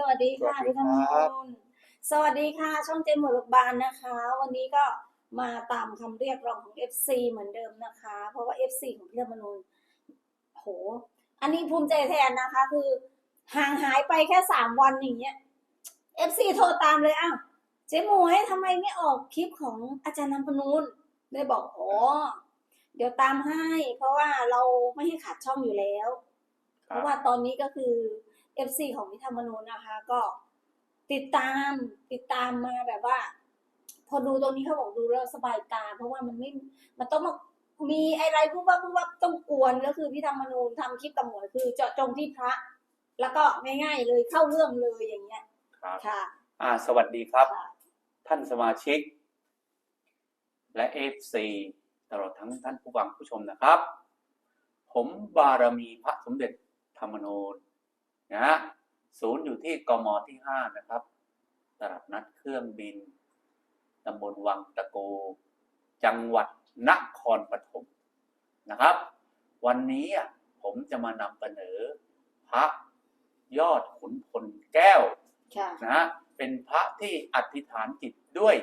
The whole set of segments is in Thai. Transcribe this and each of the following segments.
สวัสดีค่ะสวัสดีพี่ธรรมครับนูนสวัสดีค่ะ ช่องเจมหมวดบานนะคะ วันนี้ก็มาตามคำเรียกร้องของ FC เหมือนเดิมนะคะ เพราะว่า FC ของพี่ธรรมนูนโห อันนี้ภูมิใจแทนนะคะ คือห่างหายไปแค่สามวันอย่างเงี้ย FC โทรตามเลยอ้าวเจ๊หมวยทำไมไม่ออกคลิปของอาจารย์นำพนูนเลยบอกอ๋อเดี๋ยวตามให้ เพราะว่าเราไม่ให้ขาดช่องอยู่แล้ว เพราะว่าตอนนี้ก็คือ FC ของพิธรรมนูญนะคะ ก็ติดตามติดตามมาแบบว่า พอดูตรงนี้เขาบอกดูแล้วสบายตา เพราะว่ามันไม่มันต้องมามีอะไรพูดว่าพูดว่าต้องกวนก็คือพิธรรมนูญทำคลิปตำหนวยคือเจาะจงที่พระ แล้วก็ง่ายๆเลยเข้าเรื่องเลยอย่างเงี้ยครับค่ะ อ่า สวัสดีครับค่ะท่านสมาชิก และเอฟซีตลอดทั้งท่านผู้ฟังผู้ชมนะครับ ผมบารมีพระสมเด็จธรรมนูญ นะฮะศูนย์อยู่ที่กมที่ห้านะครับ ตลาดนัดเครื่องบินตำบลวังตะโก จังหวัดนครปฐมนะครับ วันนี้อะผมจะมานำเสนอ พระยอดขุนพลแก้วค่ะนะฮะเป็นพระที่อธิษฐานจิตด้วย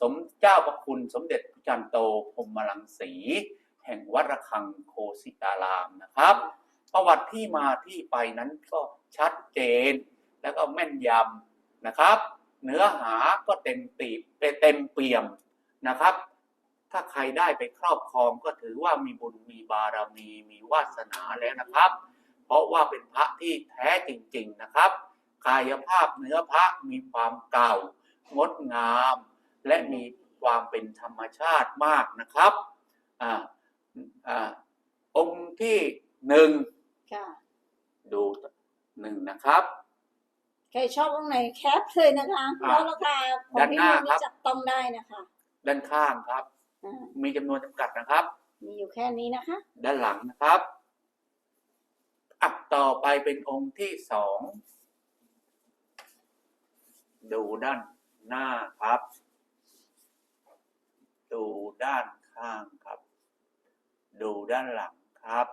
สมเจ้าประคุณสมเด็จพระจันโตพรหมลังสี แห่งวัดระฆังโคสิตารามนะครับ ประวัติที่มาที่ไปนั้นก็ ชัดเจน แล้วก็แม่นยำนะครับ เนื้อหาก็เต็มปีบเต็มเปี่ยมนะครับ ถ้าใครได้ไปครอบครองก็ถือว่ามีบุญมีบารมีมีวาสนาแล้วนะครับ เพราะว่าเป็นพระที่แท้จริง ๆนะครับ กายภาพเนื้อพระมีความเก่างดงาม และมีความเป็นธรรมชาติมากนะครับอ่าอ่าองค์ที่หนึ่งค่ะดู หนึ่งนะครับ ใครชอบองค์ไหนแคปเลยนะคะเพราะราคาของด้านพี่หน้านูนครันี่บจับต้องได้นะคะ ด้านข้างครับ อ่ามีจำนวนจำกัดนะครับ มีอยู่แค่นี้นะคะ ด้านหลังนะครับอะต่อไปเป็นองค์ที่สอง ดูด้านหน้าครับ ดูด้านข้างครับ ดูด้านหลังครับ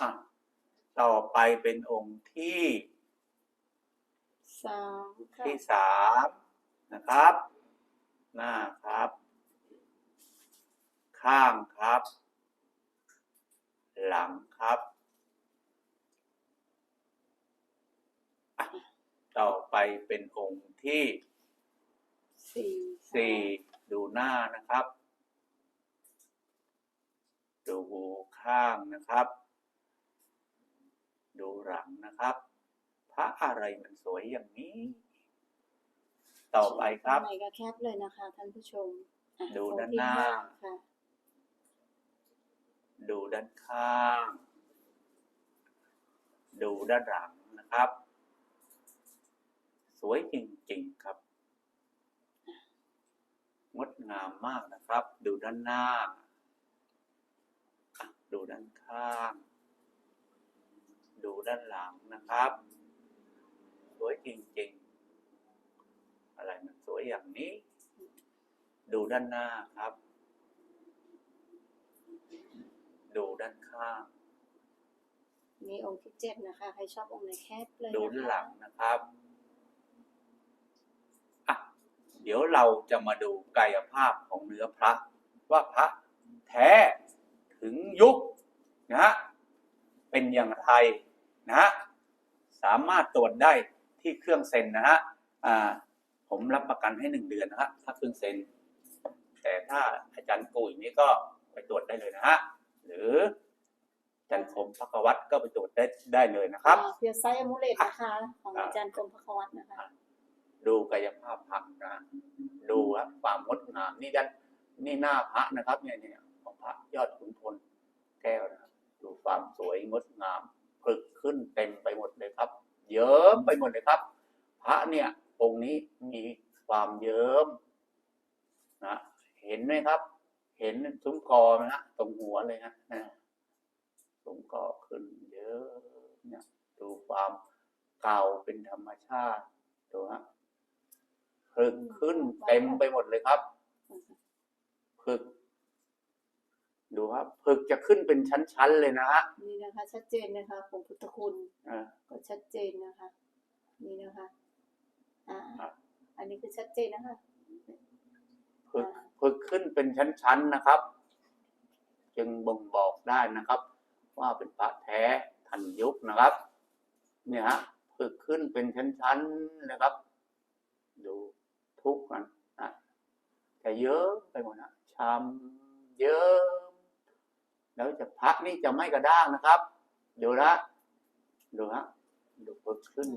อะ ต่อไปเป็นองค์ที่สามค่ะที่สามนะครับหน้าครับ ข้างครับ หลังครับอะต่อไปเป็นองค์ที่สี่สี่ดูหน้านะครับ ดูข้างนะครับ ดูหลังนะครับ พระอะไรมันสวยอย่างนี้ ต่อไปครับไหนก็แคปเลยนะคะท่านผู้ชมอะดูองค์ด้านที่หน้าค่ะดูด้านข้าง ดูด้านหลังนะครับ สวยจริงๆครับ งดงามมากนะครับ ดูด้านหน้าอะดูด้านข้าง ดูด้านหลังนะครับ สวยจริงๆ อะไรมันสวยอย่างนี้ ดูด้านหน้าครับ ดูด้านข้าง มีองค์ที่เจ็ดนะคะ ใครชอบองค์ไหนแคปเลยดูนะด้านคะหลังนะครับอะเดี๋ยวเราจะมาดูกายภาพของเนื้อพระ ว่าพระแท้ถึงยุคนะฮะเป็นอย่างไร นะฮะสามารถตรวจได้ที่เครื่องเซ็นนะฮะอ่าผมรับประกันให้หนึ่งเดือนนะฮะถ้าเครื่องเซ็น แต่ถ้าอาจารย์กุยนี่ก็ไปตรวจได้เลยนะฮะหรืออาจารย์คมพักวัตรก็ไปตรวจได้ได้เลยนะครับอ่าเพียไซอมูเลตนะคะของอาจารย์กรมพระควัตนะคะ ดูกายภาพพระนะดูครับความงดงามนี่ด้านนี่หน้าพระนะครับเนี่ยเนี่ยของพระยอดขุนพลแก้วนะครับดูความสวยงดงามผลึก ขึ้นเต็มไปหมดเลยครับ เยิ้มไปหมดเลยครับ พระเนี่ยองค์นี้มีความเยิ้มนะเห็นไหมครับ เห็นซุ้มกอไหมฮะตรงหัวเลยฮะซุ้มกอขึ้นเยอะเนี่ยดูความเก่าเป็นธรรมชาติดูฮะผึกขึ้นเต็มไปหมดเลยครับผึก ดูครับผึกจะขึ้นเป็นชั้นๆเลยนะฮะนี่นะคะ ชัดเจนนะคะของพุทธคุณอ่าก็ชัดเจนนะคะ นี่นะคะอ่าครับอันนี้คือชัดเจนนะคะผึกผึกขึ้นเป็นชั้นๆนะครับ จึงบ่งบอกได้นะครับ ว่าเป็นพระแท้ทันยุคนะครับ เนี่ยฮะผึกขึ้นเป็นชั้นๆนะครับ ดูทุกข์มันนะจะเยอะไปหมดนะช้ำเยอะ แล้วจะพระนี่จะไม่กระด้างนะครับ ดูนะดูฮะดูผึกขึ้น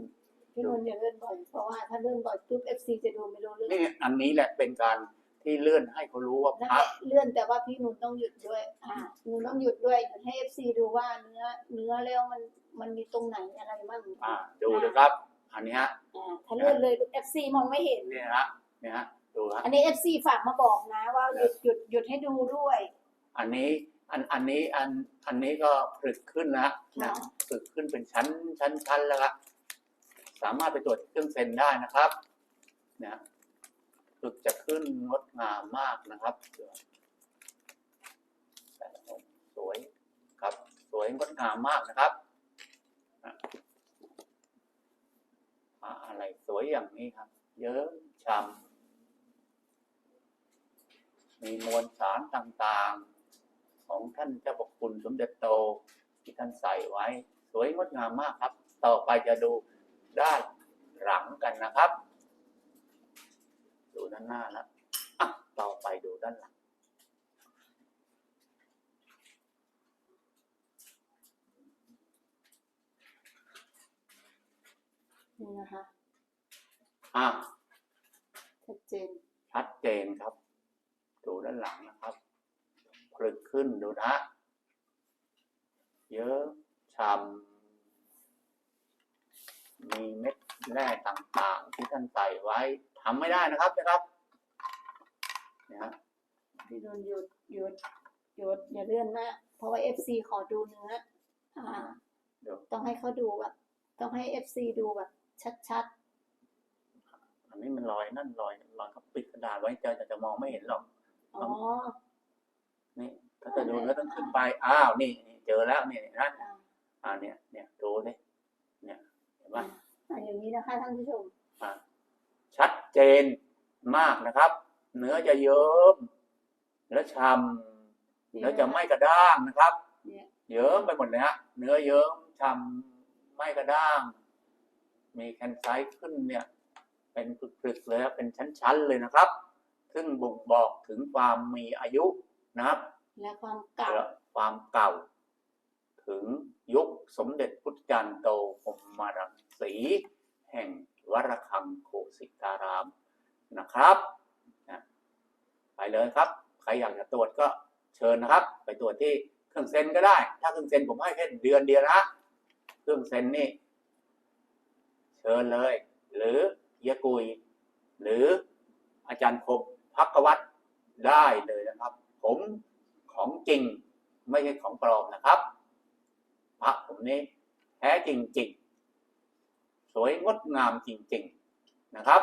พี่นนท์อย่าเลื่อนบ่อยเพราะว่าถ้าเลื่อนบ่อยปุ๊บเอฟซีจะดูไม่รู้เรื่องนี่อันนี้แหละเป็นการที่เลื่อนให้เขารู้ว่าแล้วพระก็เลื่อนแต่ว่าพี่นุนต้องหยุดด้วยอ่านุนต้องหยุดด้วยหยุดให้เอฟซีดูว่าเนื้อ เนื้อแล้วมันมันมีตรงไหนอะไรบ้างอ่าดูนะครับ อันนี้ฮะอ่าถ้าเลื่อนเลยเอฟซีมองไม่เห็นเนี่ยฮะเนี่ยฮะดูฮะอันนี้เอฟซีฝากมาบอกนะ ว่าหยุดหยุดหยุดให้ดูด้วย อันนี้ อันอันนี้อันอันนี้ก็ผลึกขึ้นนะนะค่ะผลึกขึ้นเป็นชั้นชั้นชั้นแล้วครับสามารถไปตรวจเครื่องเซ็นได้นะครับเนี่ยผลึกจะขึ้นงดงามมากนะครับสวยครับ สวยงดงามมากนะครับอะอะอะไรสวยอย่างนี้ครับ เยิ้มช่ำมีมวลสารต่างๆ ของท่านเจ้าพระคุณสมเด็จโตที่ท่านใส่ไว้ สวยงดงามมากครับ ต่อไปจะดูด้านหลังกันนะครับ ดูด้านหน้าแล้วอะต่อไปดูด้านหลัง นี่นะคะอะชัดเจนชัดเจนครับ ดูด้านหลังนะครับผ ลึกขึ้นดูนะ เยอะช้ำมีเม็ดแร่ต่างๆ ที่ท่านใส่ไว้ทำไม่ได้นะครับนะครับเนี่ยฮะพี่นนท์หยุดหยุดหยุดอย่าเลื่อนมากเพราะว่าเอฟซีขอดูเนื้ออ่าเดี๋ยวต้องให้เขาดูแบบต้องให้เอฟซีดูแบบชัดอันนี้มันลอยนั่นลอยลอยเขาปิดกระดาษไว้จะจะจะมองไม่เห็นหรอกๆอ๋อ นี่ถ้าจะดูแล้วต้องขึ้นไป อ้าวนี่นี่เจอแล้วเนี่ยนะอ่าอ่าเนี่ย เนี่ยดูสิเนี่ยเห็นไหมอ่าอย่างนี้นะคะท่านผู้ชมอะชัดเจนมากนะครับ เนื้อจะเยิ้มและช้ำแล้วจะไม่กระด้างนะครับเนี่ยเยิ้มไปหมดเลยฮะเนื้อเยิ้มช้ำไม่กระด้าง มีแคนไซต์ขึ้นเนี่ย เป็นปลึกๆเลยครับเป็นชั้นๆเลยนะครับ ซึ่งบ่งบอกถึงความมีอายุ นะครับ และความเก่าและความเก่า ถึงยุคสมเด็จพุทธจารย์โตพรหมรังสี แห่งวรคังโคสิตารามนะครับนะไปเลยครับ ใครอยากจะตรวจก็เชิญนะครับ ไปตรวจที่เครื่องเซ็นก็ได้ ถ้าเครื่องเซ็นผมให้แค่เดือนเดียวนะเครื่องเซ็นนี่เชิญเลย หรือเยยกุย หรืออาจารย์คมพักวัตรได้เลยนะครับ ผมของจริงไม่ใช่ของปลอมนะครับพระผมนี้แท้จริงๆ สวยงดงามจริง ๆนะครับ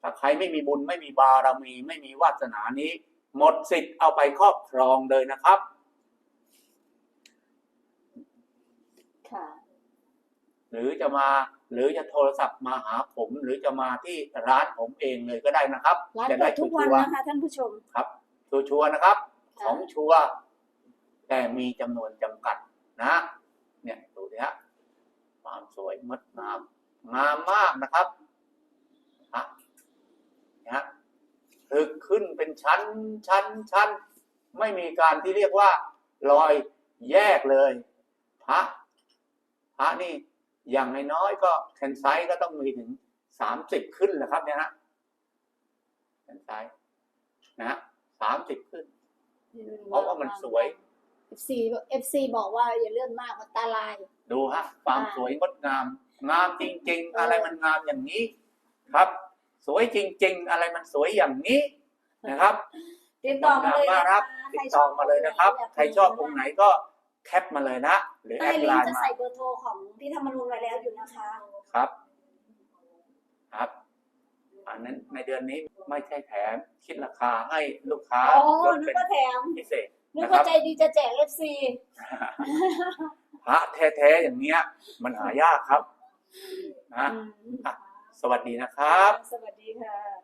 ถ้าใครไม่มีบุญไม่มีบารมี ไม่มีวาสนานี้ หมดสิทธิ์เอาไปครอบครองเลยนะครับ ค่ะ หรือจะมา หรือจะโทรศัพท์มาหาผมหรือจะมาที่ร้านผมเองเลยก็ได้นะครับร้านจะเปิได้ดทุกวันชัวร์นะคะท่านผู้ชม ๆครับชัวร์ๆนะครับ ค่ะ ของชัวร์แต่มีจำนวนจำกัดนะ เนี่ยดูดิฮะความสวยงดงามงามมากนะครับฮะนะฮะถึกขึ้นเป็นชั้นชั้นชั้นไม่มีการที่เรียกว่า รอยแยกเลยพระพระนี่ อย่างน้อยๆก็แคนไซส์ก็ต้องมีถึงสามสิบขึ้นนะครับเนี่ยฮะแคนไซส์นะฮะสามสิบขึ้น เพราะว่ามันสวยเอฟซีเอฟซีบอกว่าอย่าเลื่อนมากมันตาลาย ดูฮะความอ่าสวยงดงาม งามจริงเอๆอออะไรมันงามอย่างนี้ครับ สวยจริง ๆ อะไรมันสวยอย่างนี้นะครับติดต่อมาเลยงามมากนะครัคะบติดต่อมาเลยนะครับ ใครชอบองค์ไหนก็ แคปมาเลยนะ หรือแอใต้ดลิไลงก์น์จะมาใส่เบอร์โทรของพี่ธรรมนูญไว้แล้วอยู่นะคะ ครับ ครับ อันนั้นในเดือนนี้ไม่ใช่แถมคิดราคาให้ลูกค้าอ๋อลดนึกเป็นว่าแถม พิเศษ นึกนะครัว่าบใจดีจะแจกเอฟซีพระแท้ๆอย่างเนี้ย มันหายากครับนะ สวัสดีนะครับ สวัสดีค่ะ